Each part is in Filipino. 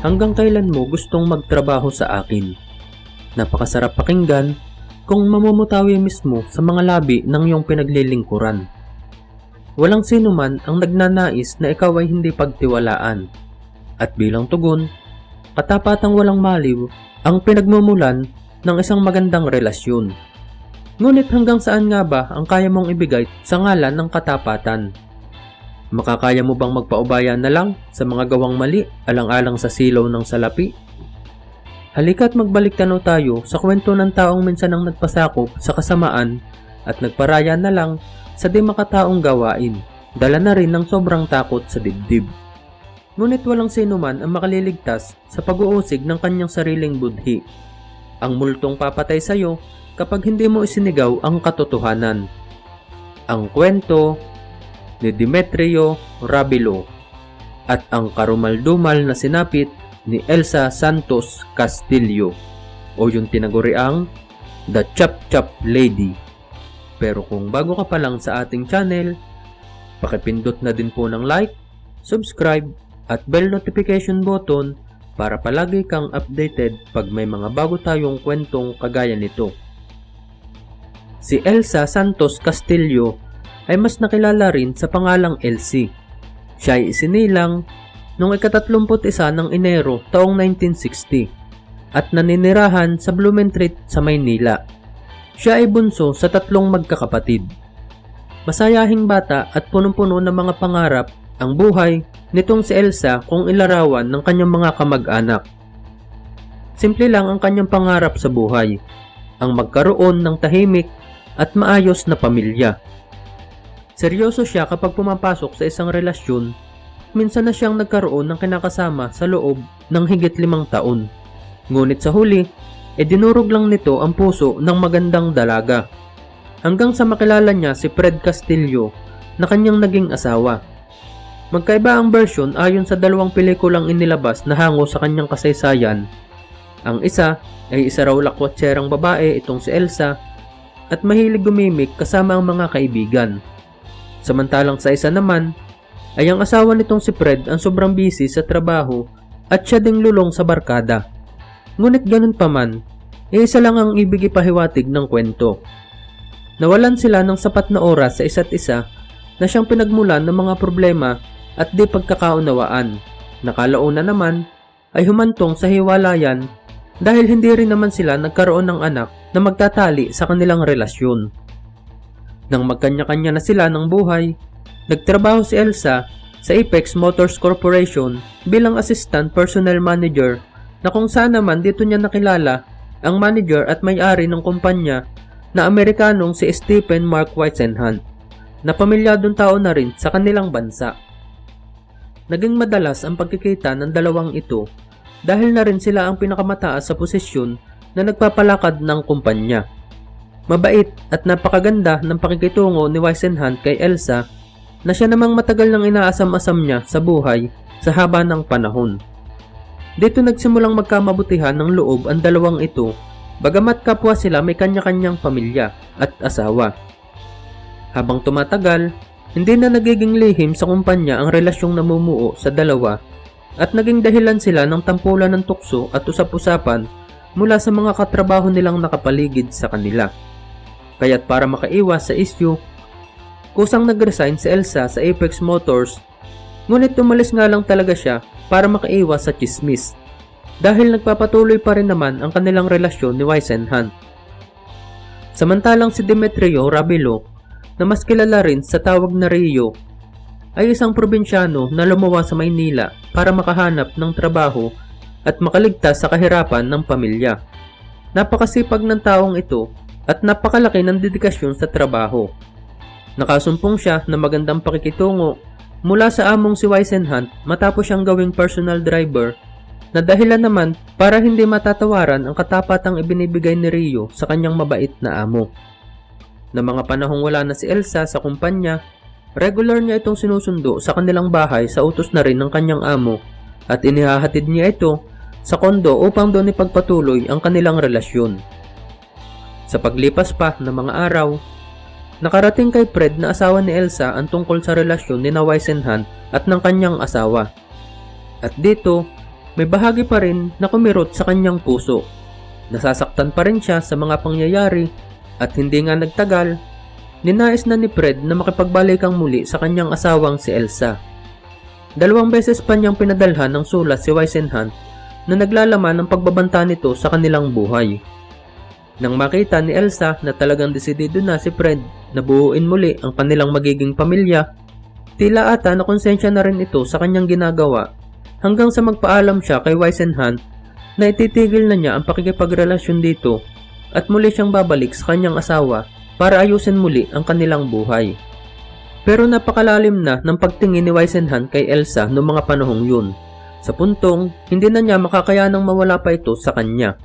hanggang kailan mo gustong magtrabaho sa akin. Napakasarap pakinggan kung mamumutawi mismo sa mga labi ng iyong pinaglilingkuran. Walang sino man ang nagnanais na ikaw ay hindi pagtiwalaan. At bilang tugon, katapatang walang maliw ang pinagmumulan ng isang magandang relasyon. Ngunit hanggang saan nga ba ang kaya mong ibigay sa ngalan ng katapatan? Makakaya mo bang magpaubaya na lang sa mga gawang mali alang-alang sa silaw ng salapi? Halika't magbalik tanaw tayo sa kwento ng taong minsan ang nagpasakop sa kasamaan at nagparaya na lang sa di makataong gawain, dala na rin ng sobrang takot sa dibdib. Ngunit walang sino man ang makaliligtas sa pag-uusig ng kanyang sariling budhi. Ang multong papatay sa'yo kapag hindi mo isinigaw ang katotohanan. Ang kwento ni Demetrio Rabilo at ang karumaldumal na sinapit ni Elsa Santos Castillo o yung tinaguriang The Chop Chop Lady. Pero kung bago ka pa lang sa ating channel, pakipindot na din po ng like, subscribe, at bell notification button para palagi kang updated pag may mga bago tayong kwentong kagaya nito. Si Elsa Santos Castillo ay mas nakilala rin sa pangalang Elsie. Siya ay isinilang noong ikatatlumput isa ng Enero taong 1960 at naninirahan sa Blumentritt sa Maynila. Siya ay bunso sa tatlong magkakapatid. Masayahing bata at punong-puno ng mga pangarap ang buhay nitong si Elsa kung ilarawan ng kanyang mga kamag-anak. Simple lang ang kanyang pangarap sa buhay, ang magkaroon ng tahimik at maayos na pamilya. Seryoso siya kapag pumapasok sa isang relasyon, minsan na siyang nagkaroon ng kinakasama sa loob ng higit limang taon. Ngunit sa huli, e dinurog lang nito ang puso ng magandang dalaga. Hanggang sa makilala niya si Fred Castillo na kanyang naging asawa. Magkaiba ang version ayon sa dalawang pelikulang inilabas na hango sa kanyang kasaysayan. Ang isa ay isa raw lakwatserang babae itong si Elsa at mahilig gumimik kasama ang mga kaibigan. Samantalang sa isa naman ay ang asawa nitong si Fred ang sobrang busy sa trabaho at siya ding lulong sa barkada. Ngunit ganun pa man, e isa lang ang ibig ipahiwatig ng kwento. Nawalan sila ng sapat na oras sa isa't isa na siyang pinagmulan ng mga problema at di pagkakaunawaan. Nakalauna naman ay humantong sa hiwalayan dahil hindi rin naman sila nagkaroon ng anak na magtatali sa kanilang relasyon. Nang magkanya-kanya na sila ng buhay, nagtrabaho si Elsa sa Apex Motors Corporation bilang assistant personnel manager na kung saan naman dito niya nakilala ang manager at may-ari ng kumpanya na Amerikanong si Stephen Mark Weizenhunt na pamilyadong tao na rin sa kanilang bansa. Naging madalas ang pagkikita ng dalawang ito dahil na rin sila ang pinakamataas sa posisyon na nagpapalakad ng kumpanya. Mabait at napakaganda ng pakikitungo ni Weizenhunt kay Elsa na siya namang matagal nang inaasam-asam niya sa buhay sa haba ng panahon. Dito nagsimulang magkamabutihan ng loob ang dalawang ito, bagamat kapwa sila may kanya-kanyang pamilya at asawa. Habang tumatagal, hindi na nagiging lihim sa kumpanya ang relasyong namumuo sa dalawa at naging dahilan sila ng tampulan ng tukso at usap-usapan mula sa mga katrabaho nilang nakapaligid sa kanila. Kaya't para makaiwas sa issue, kusang nag-resign si Elsa sa Apex Motors ngunit tumalis nga lang talaga siya para makaiwas sa chismis dahil nagpapatuloy pa rin naman ang kanilang relasyon ni Weisenhunt. Samantalang si Demetrio Rabilo na mas kilala rin sa tawag na Rio ay isang probinsyano na lumawa sa Maynila para makahanap ng trabaho at makaligtas sa kahirapan ng pamilya. Napakasipag ng taong ito at napakalaki ng dedikasyon sa trabaho. Nakasumpong siya na magandang pakikitungo mula sa among si Weisenhunt matapos siyang gawing personal driver na dahilan naman para hindi matatawaran ang katapatang ibinibigay ni Rio sa kanyang mabait na amo. Na mga panahong wala na si Elsa sa kumpanya, regular niya itong sinusundo sa kanilang bahay sa utos na rin ng kanyang amo at inihahatid niya ito sa kondo upang doon ipagpatuloy ang kanilang relasyon. Sa paglipas pa ng mga araw, Nakarating kay Fred na asawa ni Elsa ang tungkol sa relasyon ni na Weisenhunt at ng kanyang asawa. At dito, may bahagi pa rin na kumirot sa kanyang puso. Nasasaktan pa rin siya sa mga pangyayari at hindi nga nagtagal, ninais na ni Fred na makipagbalikan muli sa kanyang asawang si Elsa. Dalawang beses pa niyang pinadalhan ng sulat si Weissenhunt na naglalaman ng pagbabanta nito sa kanilang buhay. Nang makita ni Elsa na talagang desidido na si Fred na buuin muli ang kanilang magiging pamilya, tila ata na konsensya na rin ito sa kanyang ginagawa hanggang sa magpaalam siya kay Weissenhunt na ititigil na niya ang pakikipagrelasyon dito at muli siyang babalik sa kanyang asawa para ayusin muli ang kanilang buhay. Pero napakalalim na ng pagtingin ni Weissenhunt kay Elsa noong mga panahong yun, sa puntong hindi na niya makakayanang mawala pa ito sa kanya.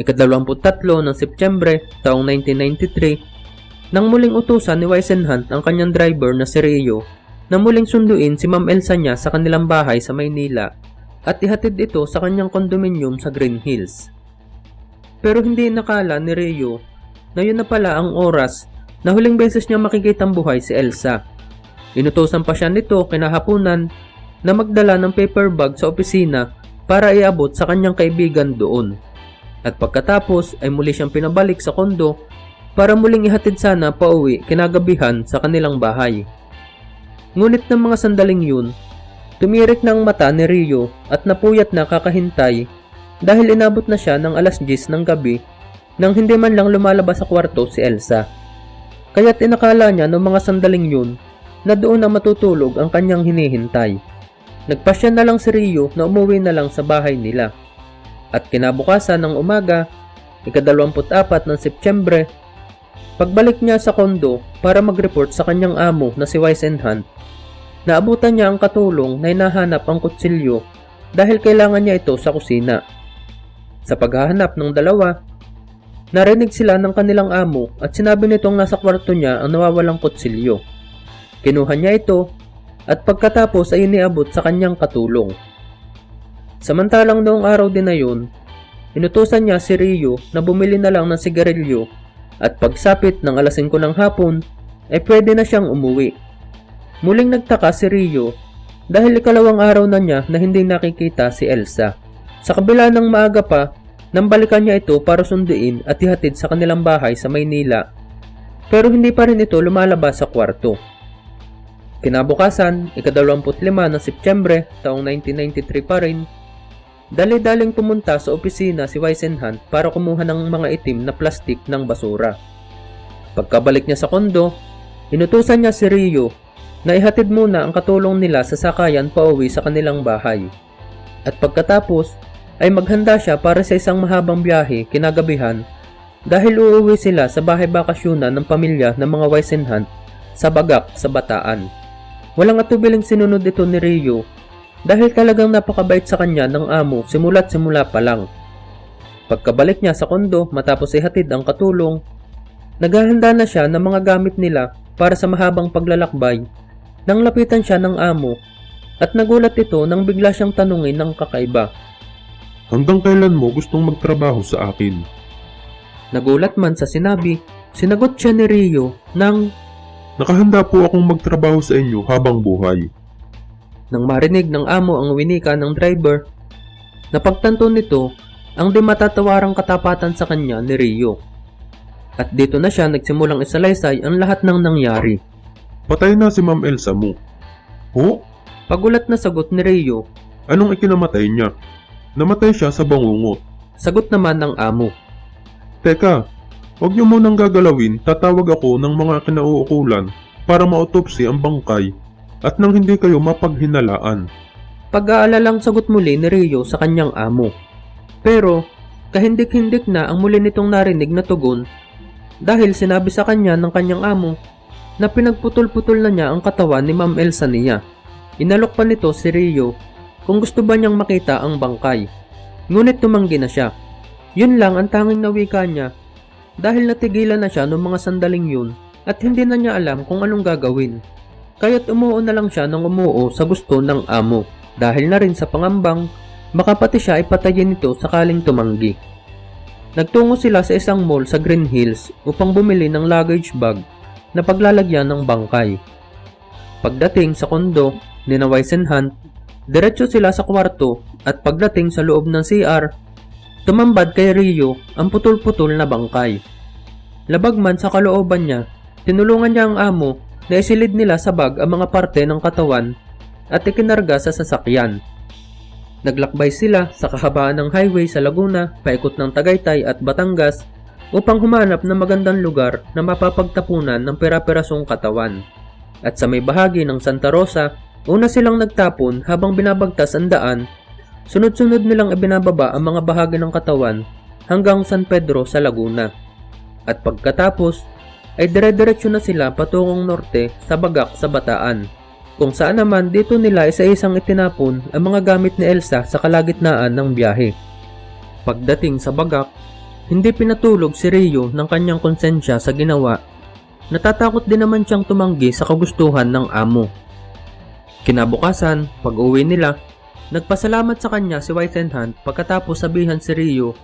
Ikadalawamput-tatlo ng Setyembre taong 1993, nang muling utusan ni Weissenhunt ang kanyang driver na si Rio na muling sunduin si Ma'am Elsa niya sa kanilang bahay sa Maynila at ihatid ito sa kanyang kondominium sa Green Hills. Pero hindi nakala ni Rio na yun na pala ang oras na huling beses niya makikitang buhay si Elsa. Inutosan pa siya nito kinahapunan na magdala ng paper bag sa opisina para iabot sa kanyang kaibigan doon. At pagkatapos ay muli siyang pinabalik sa kondo para muling ihatid sana pauwi kinagabihan sa kanilang bahay. Ngunit ng mga sandaling yun, tumirik na ang mata ni Rio at napuyat na kakahintay dahil inabot na siya ng alas 10 ng gabi nang hindi man lang lumalabas sa kwarto si Elsa. Kaya't inakala niya noong mga sandaling yun na doon na matutulog ang kanyang hinihintay. Nagpasya na lang si Rio na umuwi na lang sa bahay nila. At kinabukasan ng umaga, ikadalawamput-apat ng Setyembre, pagbalik niya sa kondo para mag-report sa kanyang amo na si Weissenhunt, naabutan niya ang katulong na hinahanap ang kutsilyo dahil kailangan niya ito sa kusina. Sa paghahanap ng dalawa, narinig sila ng kanilang amo at sinabi nitong nasa kwarto niya ang nawawalang kutsilyo. Kinuha niya ito at pagkatapos ay iniabot sa kanyang katulong. Samantalang noong araw din na yun, inutusan niya si Rio na bumili na lang ng sigarilyo at pagsapit ng alas 5 ng hapon ay pwede na siyang umuwi. Muling nagtaka si Rio dahil ikalawang araw na niya na hindi nakikita si Elsa. Sa kabila ng maaga pa, nang balikan niya ito para sunduin at ihatid sa kanilang bahay sa Maynila. Pero hindi pa rin ito lumalabas sa kwarto. Kinabukasan, ikadalawamput lima ng Setyembre taong 1993 pa rin, dali-daling pumunta sa opisina si Weissenhunt para kumuha ng mga itim na plastik ng basura. Pagkabalik niya sa kondo, inutusan niya si Rio na ihatid muna ang katulong nila sa sakayan pauwi sa kanilang bahay. At pagkatapos, ay maghanda siya para sa isang mahabang biyahe kinagabihan dahil uuwi sila sa bahay bakasyunan ng pamilya ng mga Weissenhunt sa Bagak sa Bataan. Walang atubiling sinunod ito ni Rio dahil talagang napakabait sa kanya ng amo simula't simula pa lang. Pagkabalik niya sa kondo matapos ihatid ang katulong, naghahanda na siya ng mga gamit nila para sa mahabang paglalakbay nang lapitan siya ng amo at nagulat ito nang bigla siyang tanungin ng kakaiba. Hanggang kailan mo gustong magtrabaho sa akin? Nagulat man sa sinabi, sinagot siya ni Rio nang Nakahanda po akong magtrabaho sa inyo habang buhay. Nang marinig ng amo ang winika ng driver, napagtanto nito ang di matatawarang katapatan sa kanya ni Rio. At dito na siya nagsimulang isalaysay ang lahat ng nangyari. Patay na si Ma'am Elsa mo. Ho? Pagulat na sagot ni Rio, Anong ikinamatay niya? Namatay siya sa bangungot. sagot naman ng amo. Teka, huwag niyo munang gagalawin, tatawag ako ng mga kinauukulan para mautopsi ang bangkay at nang hindi kayo mapaghinalaan. Pag-aalalang sagot muli ni Rio sa kanyang amo. Pero, kahindik-hindik na ang muli nitong narinig na tugon dahil sinabi sa kanya ng kanyang amo na pinagputol-putol na niya ang katawan ni Ma'am Elsa niya. Inalok pa nito si Rio kung gusto ba niyang makita ang bangkay. Ngunit tumanggi na siya. Yun lang ang tanging nawika niya dahil natigilan na siya noong mga sandaling yun at hindi na niya alam kung anong gagawin. Kaya't umuo na lang siya ng umuo sa gusto ng amo dahil na rin sa pangambang makapati siya ay nito sakaling tumanggi. Nagtungo sila sa isang mall sa Green Hills upang bumili ng luggage bag na paglalagyan ng bangkay. Pagdating sa kondo ni na Weissenhunt, Diretso sila sa kwarto at pagdating sa loob ng CR, tumambad kay Rio ang putol-putol na bangkay. Labag man sa kalooban niya, tinulungan niya ang amo na isilid nila sa bag ang mga parte ng katawan at ikinarga sa sasakyan. Naglakbay sila sa kahabaan ng highway sa Laguna, paikot ng Tagaytay at Batangas upang humanap ng magandang lugar na mapapagtapunan ng pera-perasong katawan. At sa may bahagi ng Santa Rosa, una silang nagtapon habang binabagtas ang daan, sunod-sunod nilang ibinababa ang mga bahagi ng katawan hanggang San Pedro sa Laguna. At pagkatapos, ay dire-diretso na sila patungong norte sa Bagak sa Bataan kung saan naman dito nila isa-isang itinapon ang mga gamit ni Elsa sa kalagitnaan ng biyahe. Pagdating sa bagak, hindi pinatulog si Rio ng kanyang konsensya sa ginawa. Natatakot din naman siyang tumanggi sa kagustuhan ng amo. Kinabukasan, pag uwi nila, nagpasalamat sa kanya si Whitehenhand pagkatapos sabihan si Rio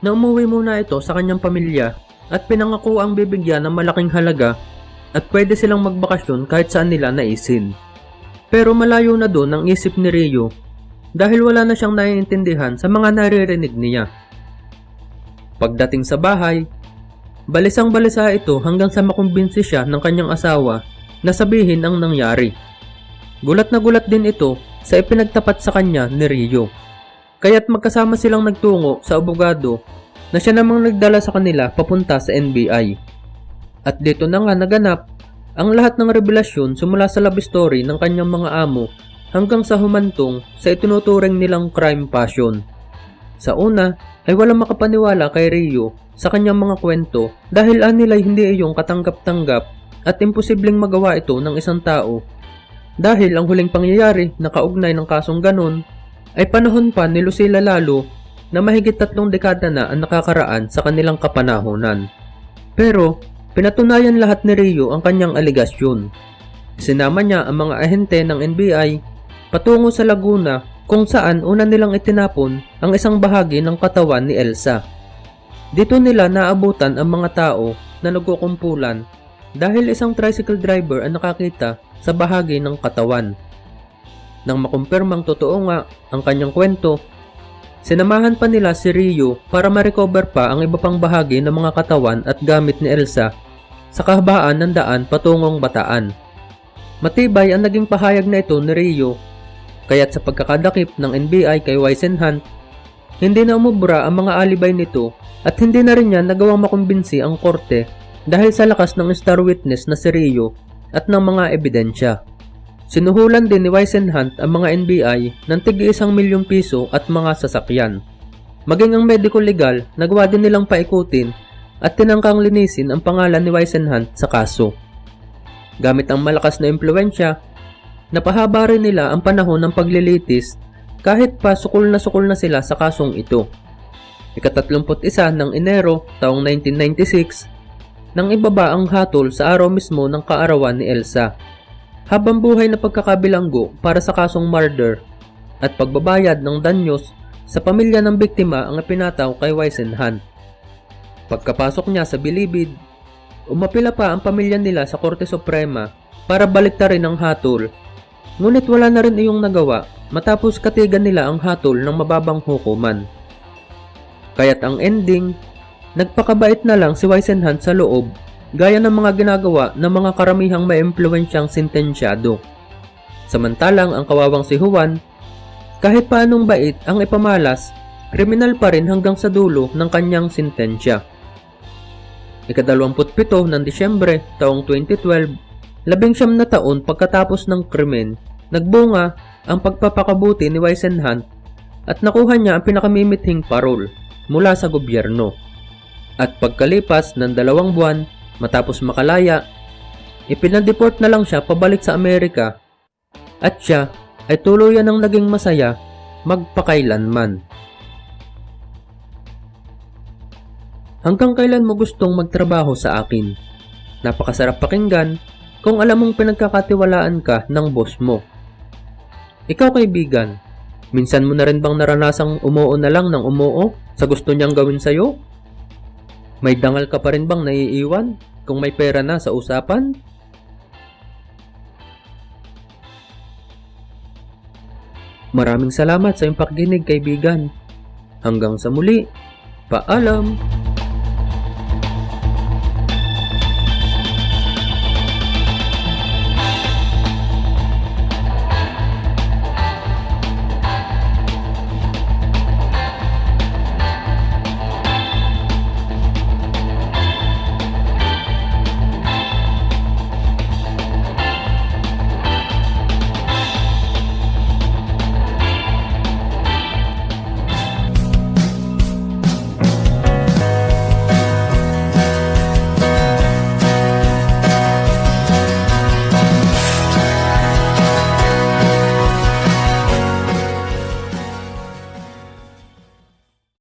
na umuwi muna ito sa kanyang pamilya at pinangako ang bibigyan ng malaking halaga at pwede silang magbakasyon kahit saan nila naisin. Pero malayo na doon ang isip ni Rio dahil wala na siyang naiintindihan sa mga naririnig niya. Pagdating sa bahay, balisang balisa ito hanggang sa makumbinsi siya ng kanyang asawa na sabihin ang nangyari. Gulat na gulat din ito sa ipinagtapat sa kanya ni Rio. Kaya't magkasama silang nagtungo sa abogado na siya namang nagdala sa kanila papunta sa NBI. At dito na nga naganap ang lahat ng revelasyon sumula sa love story ng kanyang mga amo hanggang sa humantong sa itinuturing nilang crime passion. Sa una ay walang makapaniwala kay Rio sa kanyang mga kwento dahil anilay hindi iyong katanggap-tanggap at imposibleng magawa ito ng isang tao. Dahil ang huling pangyayari na kaugnay ng kasong ganon ay panahon pa ni Lucila Lalo na mahigit tatlong dekada na ang nakakaraan sa kanilang kapanahonan. Pero Pinatunayan lahat ni Rio ang kanyang aligasyon. Sinama niya ang mga ahente ng NBI patungo sa Laguna kung saan una nilang itinapon ang isang bahagi ng katawan ni Elsa. Dito nila naabutan ang mga tao na nagkukumpulan dahil isang tricycle driver ang nakakita sa bahagi ng katawan. Nang makumpirmang totoo nga ang kanyang kwento, sinamahan pa nila si Rio para ma-recover pa ang iba pang bahagi ng mga katawan at gamit ni Elsa sa kahabaan ng daan patungong bataan. Matibay ang naging pahayag na ito ni Rio, kaya't sa pagkakadakip ng NBI kay Weisenhunt, hindi na umubra ang mga alibay nito at hindi na rin niya nagawang makumbinsi ang korte dahil sa lakas ng star witness na si Rio at ng mga ebidensya. Sinuhulan din ni Weisenhunt ang mga NBI ng tig isang milyong piso at mga sasakyan. Maging ang medical legal, nagawa din nilang paikutin at tinangkang linisin ang pangalan ni Weisenhunt sa kaso. Gamit ang malakas na impluensya, napahaba rin nila ang panahon ng paglilitis kahit pa sukol na sukol na sila sa kasong ito. Ikatatlumput isa ng Enero taong 1996, nang ibaba ang hatol sa araw mismo ng kaarawan ni Elsa. Habang buhay na pagkakabilanggo para sa kasong murder at pagbabayad ng danyos sa pamilya ng biktima ang ipinataw kay Weisenhunt. Pagkapasok niya sa bilibid, umapila pa ang pamilya nila sa Korte Suprema para baliktarin ang hatol. Ngunit wala na rin iyong nagawa matapos katigan nila ang hatol ng mababang hukuman. Kaya't ang ending, nagpakabait na lang si Weisenhunt sa loob gaya ng mga ginagawa ng mga karamihang may impluensyang sentensyado. Samantalang ang kawawang si Juan, kahit paanong bait ang ipamalas, kriminal pa rin hanggang sa dulo ng kanyang sentensya. Ikadalawamputpito ng Disyembre taong 2012, labing siyam na taon pagkatapos ng krimen, nagbunga ang pagpapakabuti ni Weisenhunt at nakuha niya ang pinakamimithing parol mula sa gobyerno. At pagkalipas ng dalawang buwan matapos makalaya, ipinadeport na lang siya pabalik sa Amerika at siya ay tuluyan ng naging masaya magpakailanman. Hanggang kailan mo gustong magtrabaho sa akin? Napakasarap pakinggan kung alam mong pinagkakatiwalaan ka ng boss mo. Ikaw kaibigan, minsan mo na rin bang naranasang umuo na lang ng umuo sa gusto niyang gawin sa'yo? May dangal ka pa rin bang naiiwan kung may pera na sa usapan? Maraming salamat sa iyong pakikinig kaibigan. Hanggang sa muli, paalam!